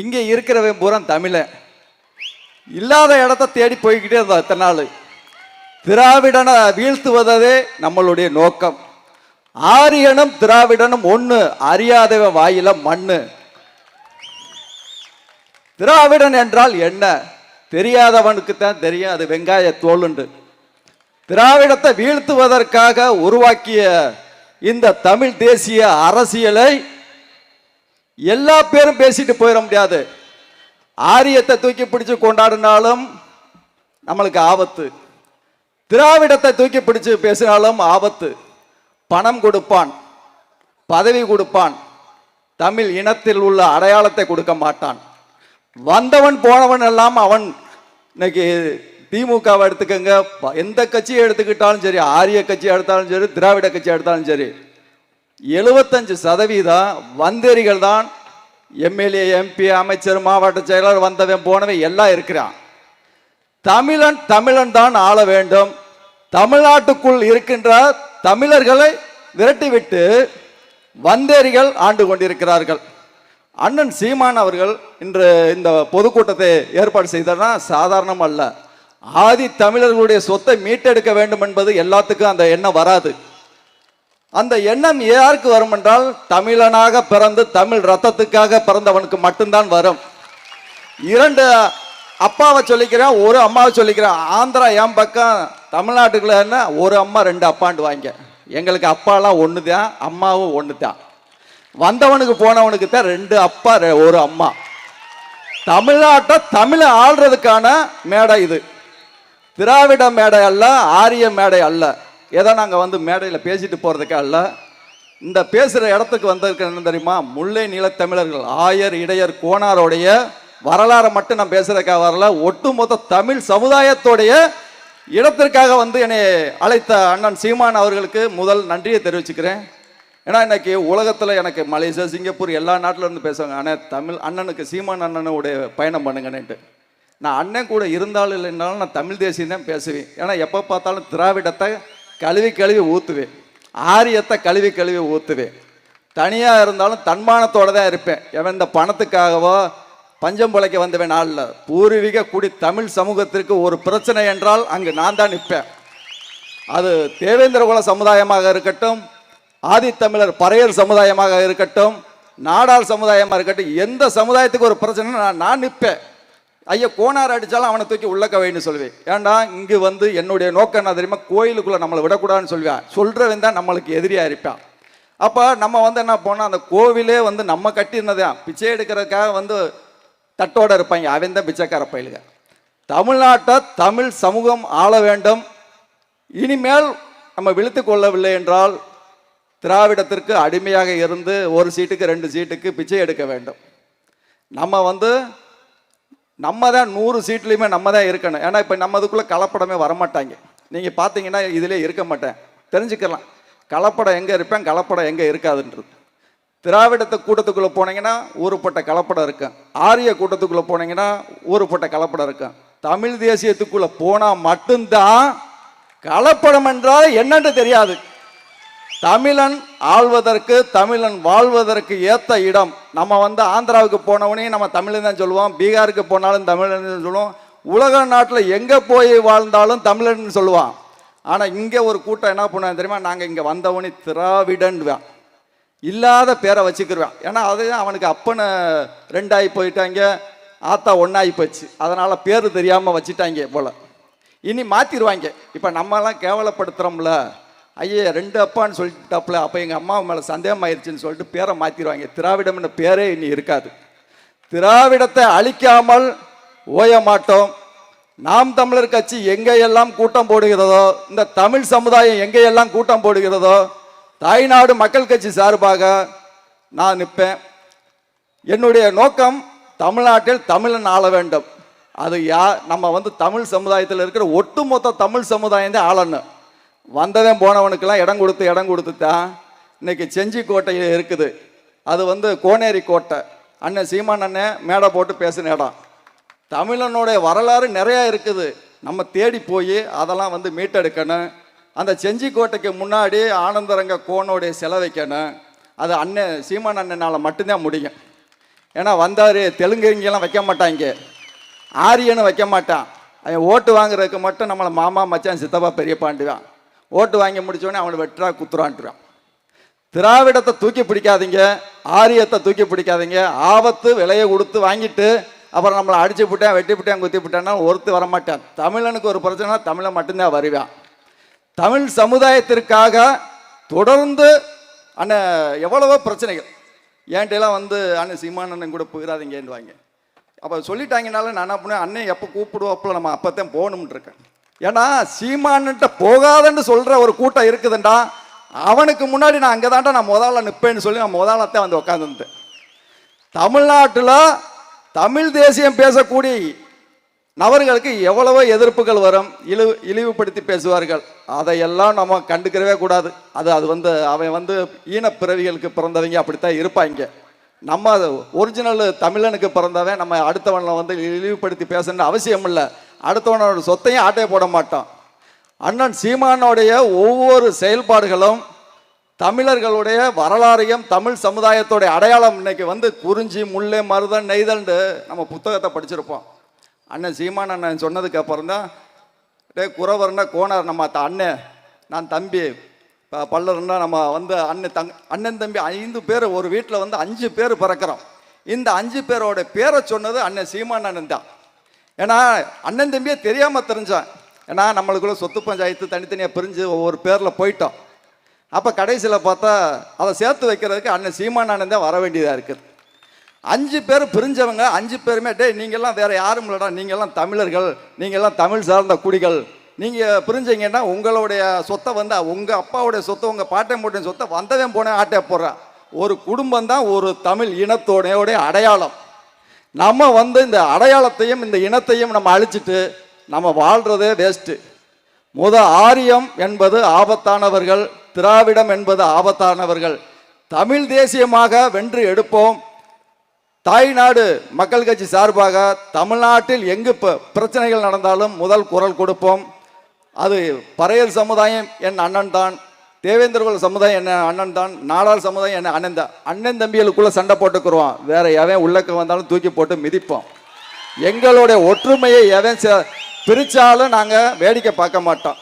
இங்கே இருக்கிறவன் பூரா தமிழன். இல்லாத இடத்த தேடி போய்கிட்டே இருந்தா இத்தனை நாள். திராவிடனை வீழ்த்துவதே நம்மளுடைய நோக்கம். ஆரியனும் திராவிடனும் ஒன்று அறியாதவன் வாயில மண்ணு. திராவிடன் என்றால் என்ன? தெரியாதவனுக்கு தான் தெரியும் அது வெங்காய தோலுண்டு திராவிடத்தை வீழ்த்துவதற்காக உருவாக்கிய இந்த தமிழ் தேசிய அரசியலை எல்லா பேரும் பேசிட்டு போயிட முடியாது. ஆரியத்தை தூக்கி பிடிச்சு கொண்டாடினாலும் நம்மளுக்கு ஆபத்து. திராவிடத்தை தூக்கி பிடிச்சு பேசினாலும் ஆபத்து. பணம் கொடுப்பான் பதவி கொடுப்பான் தமிழ் இனத்தில் உள்ள அடையாளத்தை கொடுக்க மாட்டான். வந்தவன் போனவன் எல்லாம் அவன் இன்னைக்கு திமுகவை எடுத்துக்கங்க ப- எந்த கட்சியை எடுத்துக்கிட்டாலும் சரி ஆரிய கட்சி எடுத்தாலும் சரி திராவிட கட்சி எடுத்தாலும் சரி எழுபத்தஞ்சு சதவீதம் வந்தேரிகள் தான் எம்எல்ஏ எம்பி அமைச்சர் மாவட்ட செயலாளர் வந்தவன் போனவன் எல்லாம் இருக்கிறான். தமிழன் தமிழன் தான் ஆள வேண்டும். தமிழ்நாட்டுக்குள் இருக்கின்ற தமிழர்களை விரட்டிவிட்டு வந்தேரிகள் ஆண்டு கொண்டிருக்கிறார்கள். அண்ணன் சீமான் அவர்கள் இன்று இந்த பொதுக்கூட்டத்தை ஏற்பாடு செய்தனா சாதாரணம் அல்ல. ஆதி தமிழர்களுடைய சொத்தை மீட்டெடுக்க வேண்டும் என்பது எல்லாத்துக்கும் அந்த எண்ணம் வராது. அந்த எண்ணம் யாருக்கு வரும் என்றால் தமிழனாக பிறந்து தமிழ் ரத்தத்துக்காக பிறந்தவனுக்கு மட்டும்தான் வரும். இரண்டு அப்பாவை சொல்லிக்கிறேன் ஒரு அம்மாவை சொல்லிக்கிறேன். ஆந்திரா என் பக்கம் தமிழ்நாட்டுக்குள்ள என்ன? ஒரு அம்மா ரெண்டு அப்பாண்டு வாங்க. எங்களுக்கு அப்பாலாம் ஒன்று தான் அம்மாவும் ஒன்று தான் வந்தவனுக்கு போனவனுக்கு தான் ரெண்டு அப்பா ஒரு அம்மா. தமிழ்நாட்டை தமிழை ஆள்றதுக்கான மேடை இது. திராவிட மேடை அல்ல ஆரிய மேடை அல்ல. ஏதோ நாங்கள் வந்து மேடையில் பேசிட்டு போகிறதுக்கு அல்ல. இந்த பேசுகிற இடத்துக்கு வந்திருக்க என்ன தெரியுமா? முல்லை நிலத்தமிழர்கள் ஆயர் இடையர் கோணாரோடைய வரலாறை மட்டும் நான் பேசுகிறதுக்காக வரல. ஒட்டுமொத்த தமிழ் சமுதாயத்தோடைய இடத்திற்காக வந்து என்னை அழைத்த அண்ணன் சீமான் அவர்களுக்கு முதல் நன்றியை தெரிவிச்சுக்கிறேன். ஏன்னா இன்னைக்கு உலகத்தில் எனக்கு மலேசியா சிங்கப்பூர் எல்லா நாட்டிலேருந்து பேசுவாங்க. ஆனால் தமிழ் அண்ணனுக்கு சீமான் அண்ணனுடைய பயணம் பண்ணுங்கன்னுட்டு. நான் அண்ணன் கூட இருந்தாலும் இல்லைன்னாலும் நான் தமிழ் தேசியம் தான் பேசுவேன். ஏன்னா எப்போ பார்த்தாலும் திராவிடத்தை கழுவி கழுவி ஊற்றுவேன் ஆரியத்தை கழுவி கழுவி ஊற்றுவேன் தனியாக இருந்தாலும் தன்மானத்தோட தான் இருப்பேன். எவன் இந்த பணத்துக்காகவோ பஞ்சம் பிழைக்க வந்தவன் நாளில் பூர்வீக குடி தமிழ் சமூகத்திற்கு ஒரு பிரச்சனை என்றால் அங்கு நான் தான் நிற்பேன். அது தேவேந்திரகுல சமுதாயமாக இருக்கட்டும் ஆதித்தமிழர் பறையர் சமுதாயமாக இருக்கட்டும் நாடாள் சமுதாயமாக இருக்கட்டும் எந்த சமுதாயத்துக்கு ஒரு பிரச்சனை நான் நான் நிற்பேன். ஐயா கோனார் அடித்தாலும் அவனை தூக்கி உள்ள வைன்னு சொல்லுவேன். ஏன்டா இங்கே வந்து என்னுடைய நோக்கம் என்ன தெரியுமா? கோயிலுக்குள்ளே நம்மளை விடக்கூடாதுன்னு சொல்லுவேன் சொல்கிறவன் தான் நம்மளுக்கு எதிரியாக இருப்பான் அப்போ நம்ம வந்து என்ன போனால் அந்த கோவிலே வந்து நம்ம கட்டியிருந்ததான் பிச்சை எடுக்கிறதுக்காக வந்து தட்டோட இருப்பாங்க. அவன் தான் பிச்சைக்கார பயிலுங்க தமிழ்நாட்டை தமிழ் சமூகம் ஆள வேண்டும். இனிமேல் நம்ம விழுத்து கொள்ளவில்லை என்றால் திராவிடத்திற்கு அடிமையாக இருந்து ஒரு சீட்டுக்கு ரெண்டு சீட்டுக்கு பிச்சை எடுக்க வேண்டும். நம்ம வந்து நம்ம தான் நூறு சீட்லேயுமே நம்ம தான் இருக்கணும். ஏன்னா இப்போ நம்ம இதுக்குள்ளே கலப்படமே வரமாட்டாங்க. நீங்கள் பார்த்தீங்கன்னா இதிலே இருக்க மாட்டேன். தெரிஞ்சுக்கலாம். கலப்படம் எங்கே இருப்பேன் கலப்படம் எங்கே இருக்காதுன்றது. திராவிடத்தை கூட்டத்துக்குள்ளே போனீங்கன்னா ஊருப்பட்ட கலப்படம் இருக்கும் ஆரிய கூட்டத்துக்குள்ளே போனீங்கன்னா ஊருப்பட்ட கலப்படம் இருக்கும் தமிழ் தேசியத்துக்குள்ளே போனால் மட்டும்தான் கலப்படம் என்றால் என்னன்னு தெரியாது. தமிழன் ஆள்வதற்கு தமிழன் வாழ்வதற்கு ஏத்த இடம். நம்ம வந்து ஆந்திராவுக்கு போனவனே நம்ம தமிழன் தான் சொல்லுவோம் பீகாருக்கு போனாலும் தமிழன் தான் சொல்லுவோம் உலக நாட்டில் எங்கே போய் வாழ்ந்தாலும் தமிழன் சொல்லுவான். ஆனால் இங்கே ஒரு கூட்டம் என்ன பண்ணுவாங்க தெரியுமா? நாங்கள் இங்கே வந்தவனே திராவிடன்வான் இல்லாத பேரை வச்சுக்கிருவான். ஏன்னா அதுதான் அவனுக்கு அப்பனை ரெண்டாகி போயிட்டாங்க ஆத்தா ஒன்றாகி போச்சு. அதனால் பேர் தெரியாமல் வச்சுட்டாங்க போல். இனி மாற்றிடுவாங்க இப்போ நம்மலாம் கேவலப்படுத்துகிறோம்ல ஐயே ரெண்டு அப்பான்னு சொல்லிட்டாப்புல அப்போ எங்கள் அம்மா மேலே சந்தேகம் ஆயிடுச்சுன்னு சொல்லிட்டு பேரை மாற்றிடுவாங்க திராவிடம்னு பேரே இனி இருக்காது. திராவிடத்தை அழிக்காமல் ஓய மாட்டோம். நாம் தமிழர் கட்சி எங்கேயெல்லாம் கூட்டம் போடுகிறதோ இந்த தமிழ் சமுதாயம் எங்கேயெல்லாம் கூட்டம் போடுகிறதோ தாய்நாடு மக்கள் கட்சி சார்பாக நான் நிற்பேன். என்னுடைய நோக்கம் தமிழ்நாட்டில் தமிழன் ஆள வேண்டும். அது யா நம்ம வந்து தமிழ் சமுதாயத்தில் இருக்கிற ஒட்டுமொத்த தமிழ் சமுதாயம் தான் ஆளணும். வந்ததே போனவனுக்கெல்லாம் இடம் கொடுத்து இடம் கொடுத்து தான் இன்னைக்கு செஞ்சி கோட்டை இருக்குது. அது வந்து கோனேரி கோட்டை. அண்ணன் சீமான் அண்ணன் மேடை போட்டு பேசின இடம் தமிழனுடைய வரலாறு நிறையா இருக்குது. நம்ம தேடி போய் அதெல்லாம் வந்து மீட்டெடுக்கணும். அந்த செஞ்சி கோட்டைக்கு முன்னாடி ஆனந்தரங்க கோனுடைய சிலை வைக்கணும். அது அண்ணன் சீமான் அண்ணனால் மட்டும்தான் முடியும். ஏன்னா வந்தார் தெலுங்குங்கெல்லாம் வைக்க மாட்டாங்க ஆரியன்னு வைக்க மாட்டான். அவன் ஓட்டு வாங்குறதுக்கு மட்டும் நம்மளை மாமா மச்சான் சித்தப்பா பெரிய பெரியப்பாண்டுவான் ஓட்டு வாங்கி முடிச்சோடனே அவனை வெட்டுறா குத்துறான்ட்டுவான் திராவிடத்தை தூக்கி பிடிக்காதீங்க ஆரியத்தை தூக்கி பிடிக்காதீங்க ஆபத்து விலையை கொடுத்து வாங்கிட்டு அப்புறம் நம்மளை அடிச்சு விட்டேன் வெட்டி விட்டேன் குத்தி விட்டேன்னா ஒருத்து வரமாட்டேன். தமிழனுக்கு ஒரு பிரச்சனை தமிழை மட்டும்தான் வருவான். தமிழ் சமுதாயத்திற்காக தொடர்ந்து அண்ணன் எவ்வளவோ பிரச்சனைகள். ஏன்ட்டெல்லாம் வந்து அண்ணன் சீமானண்ணன் கூட போயிடாதீங்கன்னுவாங்க அப்போ சொல்லிட்டாங்கனால நான் என்ன பண்ணேன் அண்ணன் எப்போ கூப்பிடுவோப்பில் நம்ம அப்போத்தான் போகணும்னு இருக்கேன். ஏன்னா சீமான்ட்ட போகாதன்னு சொல்கிற ஒரு கூட்டம் இருக்குதுண்டா. அவனுக்கு முன்னாடி நான் அங்கே தான்டா நான் முதல்ல நிற்பேன்னு சொல்லி நான் முதலாளத்தை வந்து உட்காந்துருந்தேன் தமிழ்நாட்டில் தமிழ் தேசியம் பேசக்கூடிய நபர்களுக்கு எவ்வளவோ எதிர்ப்புகள் வரும். இழி இழிவுபடுத்தி பேசுவார்கள். அதையெல்லாம் நம்ம கண்டுக்கிறவே கூடாது. அது அது வந்து அவன் வந்து ஈனப்பிறவிகளுக்கு பிறந்தவங்க அப்படித்தான் இருப்பாங்க நம்ம ஒரிஜினல் தமிழனுக்கு பிறந்தவன் நம்ம அடுத்தவனை வந்து இழிவுபடுத்தி பேசணும்னு அவசியம் இல்லை அடுத்தவனோட சொத்தையும் ஆட்டையை போட மாட்டான். அண்ணன் சீமானோடைய ஒவ்வொரு செயல்பாடுகளும் தமிழர்களுடைய வரலாறையும் தமிழ் சமுதாயத்தோடைய அடையாளம் இன்னைக்கு வந்து குறிஞ்சி முல்லை மருதன் நெய்தல்ண்டு நம்ம புத்தகத்தை படிச்சிருப்போம். அண்ணன் சீமான் அண்ணன் சொன்னதுக்கு அப்புறம் தான் டே குறவர்னா கோணர் நம்ம அண்ணன் நான் தம்பி ப- பல்லர்னா நம்ம வந்து அண்ணன் தங் அண்ணன் தம்பி ஐந்து பேர் ஒரு வீட்டில் வந்து அஞ்சு பேர் பிறக்கிறோம். இந்த அஞ்சு பேரோட பேரை சொன்னது அண்ணன் சீமான் அண்ணன் தான். ஏன்னா அண்ணன் தம்பியே தெரியாமல் தெரிஞ்சான். ஏன்னா நம்மளுக்குள்ள சொத்து பஞ்சாயத்து தனித்தனியாக பிரிஞ்சு ஒவ்வொரு பேரில் போயிட்டோம். அப்போ கடைசியில் பார்த்தா அதை சேர்த்து வைக்கிறதுக்கு அண்ணன் சீமான் தான் வர வேண்டியதாக இருக்குது. அஞ்சு பேர் பிரிஞ்சவங்க அஞ்சு பேருமே டே நீங்கள்லாம் வேறு யாரும் இல்லைடா. நீங்கள்லாம் தமிழர்கள். நீங்கள்லாம் தமிழ் சார்ந்த குடிகள். நீங்கள் பிரிஞ்சீங்கன்னா உங்களுடைய சொத்தை வந்து உங்கள் அப்பாவுடைய சொத்தை உங்கள் பாட்டன் போட்டின் சொத்தை வந்தவன் போனேன் ஆட்டை போடுறான் ஒரு குடும்பம் தான் ஒரு தமிழ் இனத்தோடைய அடையாளம். நம்ம வந்து இந்த அடையாளத்தையும் இந்த இனத்தையும் நம்ம அழிச்சிட்டு நம்ம வாழ்றதே வேஸ்ட்டு முத ஆரியம் என்பது ஆபத்தானவர்கள் திராவிடம் என்பது ஆபத்தானவர்கள். தமிழ் தேசியமாக வென்று எடுப்போம். தாய்நாடு மக்கள் கட்சி சார்பாக தமிழ்நாட்டில் எங்கு பிரச்சனைகள் நடந்தாலும் முதல் குரல் கொடுப்போம். அது பறையல் சமுதாயம் என் அண்ணன் தான் தேவேந்திரகுல சமுதாயம் என்ன அண்ணன் தான். நாடார் சமுதாயம் என்ன அண்ணன் தான். அண்ணன் தம்பிகளுக்குள்ளே சண்டை போட்டுக்குருவோம் வேற எவன் உள்ளக்க வந்தாலும் தூக்கி போட்டு மிதிப்போம். எங்களுடைய ஒற்றுமையை எவன் சே- பிரித்தாலும் நாங்கள் வேடிக்கை பார்க்க மாட்டோம்.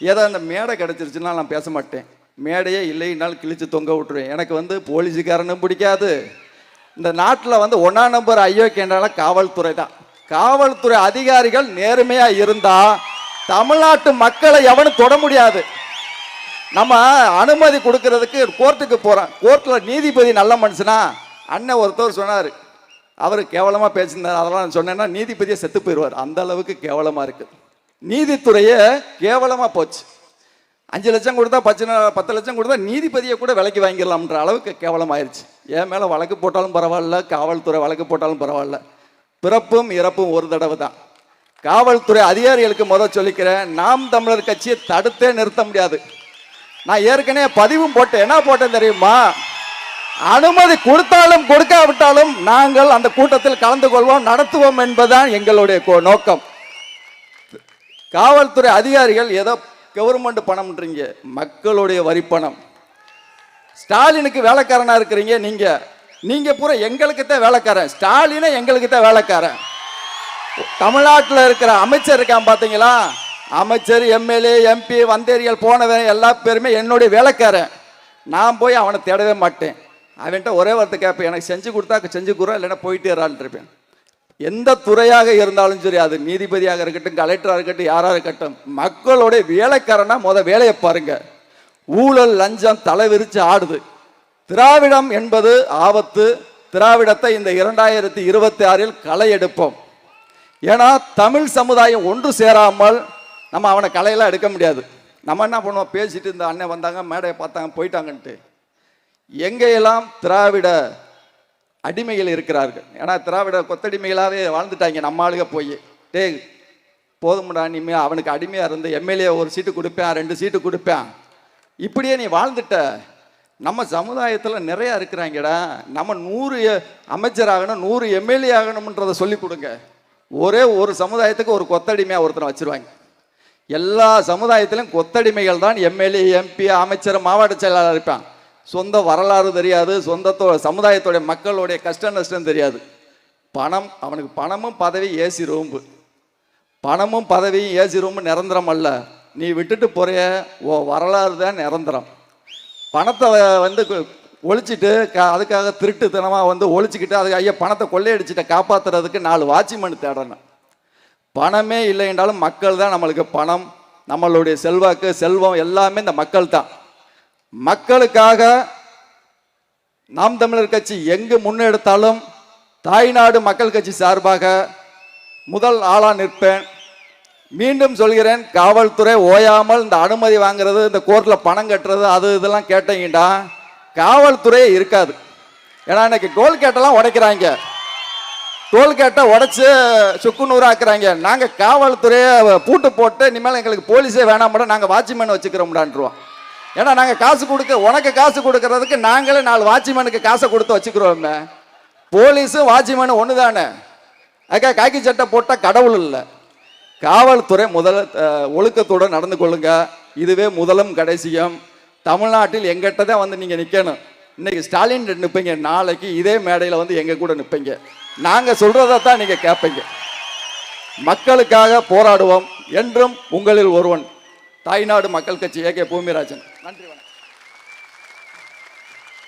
ஏதோ அந்த மேடை கிடச்சிருச்சுன்னா நான் பேச மாட்டேன். மேடையே இல்லைன்னாலும் கிழிச்சு தொங்க விட்டுருவேன். எனக்கு வந்து போலீஸுக்காரனும் பிடிக்காது. இந்த நாட்டில் வந்து ஒன்றா நம்பர் ஐயோக்கியனால காவல்துறை தான். காவல்துறை அதிகாரிகள் நேர்மையாக இருந்தால் தமிழ்நாட்டு மக்களை எவனும் தொட முடியாது. நம்ம அனுமதி கொடுக்கறதுக்கு கோர்ட்டுக்கு போகிறோம் கோர்ட்டில் நீதிபதி நல்ல மனுஷனா? அண்ணன் ஒருத்தர் சொன்னார். அவர் கேவலமாக பேசியிருந்தார். அதெல்லாம் நான் சொன்னேன்னா நீதிபதியை செத்து போயிடுவார். அந்த அளவுக்கு கேவலமாக இருக்குது நீதித்துறையே கேவலமாக போச்சு. அஞ்சு லட்சம் கொடுத்தா பத்து பத்து லட்சம் கொடுத்தா நீதிபதியை கூட விலைக்கு வாங்கிடலாம்ன்ற அளவுக்கு கேவலமாயிருச்சு. என் மேலே வழக்கு போட்டாலும் பரவாயில்ல காவல்துறை வழக்கு போட்டாலும் பரவாயில்ல. பிறப்பும் இறப்பும் ஒரு தடவை தான். காவல்துறை அதிகாரிகளுக்கு முதல் சொல்லிக்கிறேன் நாம் தமிழர் கட்சியை தடுத்தே நிறுத்த முடியாது. நான் ஏற்கனவே பதிவும் போட்டேன். என்ன போட்டேன் தெரியுமா? அனுமதி கொடுத்தாலும் கொடுக்காவிட்டாலும் நாங்கள் அந்த கூட்டத்தில் கலந்து கொள்வோம் நடத்துவோம் என்பதுதான் எங்களுடைய கோ- நோக்கம். காவல்துறை அதிகாரிகள் ஏதோ கவர்மெண்ட் பணம்ன்றீங்க. மக்களுடைய வரி பணம் ஸ்டாலினுக்கு வேலைக்காரனா இருக்கிறீங்க நீங்க. நீங்க பூரா எங்களுக்கு தான் வேலைக்காரன். ஸ்டாலினை எங்களுக்கு தான் வேலைக்காரன். தமிழ்நாட்டில் இருக்கிற அமைச்சர் இருக்கான் பார்த்தீங்களா அமைச்சர் எம்எல்ஏ எம்பி வந்தேரியல் போனவன் எல்லா பேருமே என்னுடைய வேலைக்காரன். நான் போய் அவனை தேடவே மாட்டேன். அவன்கிட்ட ஒரே வார்த்தை கேட்பேன் எனக்கு செஞ்சு கொடுத்தா செஞ்சு கொடுறேன் இல்லைன்னா போயிட்டு இறான்னு இருப்பேன். எந்த துறையாக இருந்தாலும் சரி அது நீதிபதியாக இருக்கட்டும் கலெக்டராக இருக்கட்டும் யாராக இருக்கட்டும் மக்களுடைய வேலைக்காரனா முத வேலையை பாருங்க. ஊழல் லஞ்சம் தலைவிரிச்சு ஆடுது. திராவிடம் என்பது ஆபத்து. திராவிடத்தை இந்த இரண்டாயிரத்தி இருபத்தி ஆறில் களை எடுப்போம். ஏன்னா தமிழ் சமுதாயம் ஒன்று சேராமல் நம்ம அவனை கலையெல்லாம் எடுக்க முடியாது. நம்ம என்ன பண்ணுவோம்? பேசிட்டு இந்த அண்ணன் வந்தாங்க மேடையை பார்த்தாங்க போயிட்டாங்கன்ட்டு. எங்கெல்லாம் திராவிட அடிமைகள் இருக்கிறார்கள்? ஏன்னா திராவிட கொத்தடிமைகளாகவே வாழ்ந்துட்டாங்க நம்ம ஆளுக போய். டேய் போதும்டா இனிமே அவனுக்கு அடிமையாக இருந்து எம்எல்ஏ ஒரு சீட்டு கொடுப்பேன் ரெண்டு சீட்டு கொடுப்பேன். இப்படியே நீ வாழ்ந்துட்ட. நம்ம சமுதாயத்தில் நிறையா இருக்கிறாங்கடா. நம்ம நூறு அமைச்சராகணும் நூறு எம்எல்ஏ ஆகணும்ன்றதை சொல்லி கொடுங்க. ஒரே ஒரு சமுதாயத்துக்கு ஒரு கொத்தடிமையாக ஒருத்தனை வச்சிருவாங்க. எல்லா சமுதாயத்திலும் கொத்தடிமைகள் தான் எம்எல்ஏ எம்பி அமைச்சர் மாவட்ட செயலாளர் இருப்பான். சொந்த வரலாறு தெரியாது சொந்தத்தோட சமுதாயத்தோடைய மக்களுடைய கஷ்ட நஷ்டம் தெரியாது. பணம் அவனுக்கு பணமும் பதவி ஏசி ரூம்பு. பணமும் பதவியும் ஏசி ரூம்பு நிரந்தரம் அல்ல. நீ விட்டுட்டு போறிய ஓ வரலாறு தான் நிரந்தரம். பணத்தை வந்து ஒழிச்சிட்டு க- அதுக்காக திருட்டுத்தனமாக வந்து ஒழிச்சிக்கிட்டு அதுக்கு ஐயா பணத்தை கொள்ளையடிச்சிட்ட காப்பாத்துறதுக்கு நாலு வாட்ச்மேன் தேடணும். பணமே இல்லை என்றாலும் மக்கள் தான் நம்மளுக்கு பணம் நம்மளுடைய செல்வாக்கு செல்வம் எல்லாமே இந்த மக்கள் தான். மக்களுக்காக நாம் தமிழர் கட்சி எங்கு முன்னெடுத்தாலும் தாய்நாடு மக்கள் கட்சி சார்பாக முதல் ஆளா நிற்பேன். மீண்டும் சொல்கிறேன் காவல்துறை ஓயாமல் இந்த அனுமதி வாங்குறது இந்த கோர்ட்டில் பணம் கட்டுறது அது இதெல்லாம் கேட்டீங்கடா காவல்துறையே இருக்காது. ஏன்னா இன்னைக்கு டோல் கேட்டெல்லாம் உடைக்கிறாங்க. டோல்கேட்டை உடச்சி சுக்கு நூறாக்குறாங்க நாங்கள் காவல்துறையை பூட்டு போட்டு இனிமேல் எங்களுக்கு போலீஸே வேணாம் நாங்கள் வாட்ச்மேன் வச்சுக்கிறோம்டான்ருவோம் ஏன்னா நாங்கள் காசு கொடுக்க உனக்கு காசு கொடுக்கறதுக்கு நாங்களே நாலு வாட்ச்மேனுக்கு காசை கொடுத்து வச்சுக்கிறோமே போலீஸும் வாட்ச்மேனும் ஒன்று தானே அக்கா காக்கி சட்டை போட்டால் கடவுள் இல்லை. காவல்துறை முதல் ஒழுக்கத்தோடு ஒழுக்கத்தோட நடந்து கொள்ளுங்க. இதுவே முதலும் கடைசியும். தமிழ்நாட்டில் எங்கிட்ட தான் வந்து நீங்கள் நிற்கணும் இன்னைக்கு ஸ்டாலின் நிற்பீங்க நாளைக்கு இதே மேடையில் வந்து எங்கள் கூட நிற்பீங்க நாங்கள் சொல்கிறத தான் நீங்கள் கேட்பீங்க மக்களுக்காக போராடுவோம் என்றும் உங்களில் ஒருவன். தாய்நாடு மக்கள் கட்சி ஏகே பூமிராஜன். நன்றி.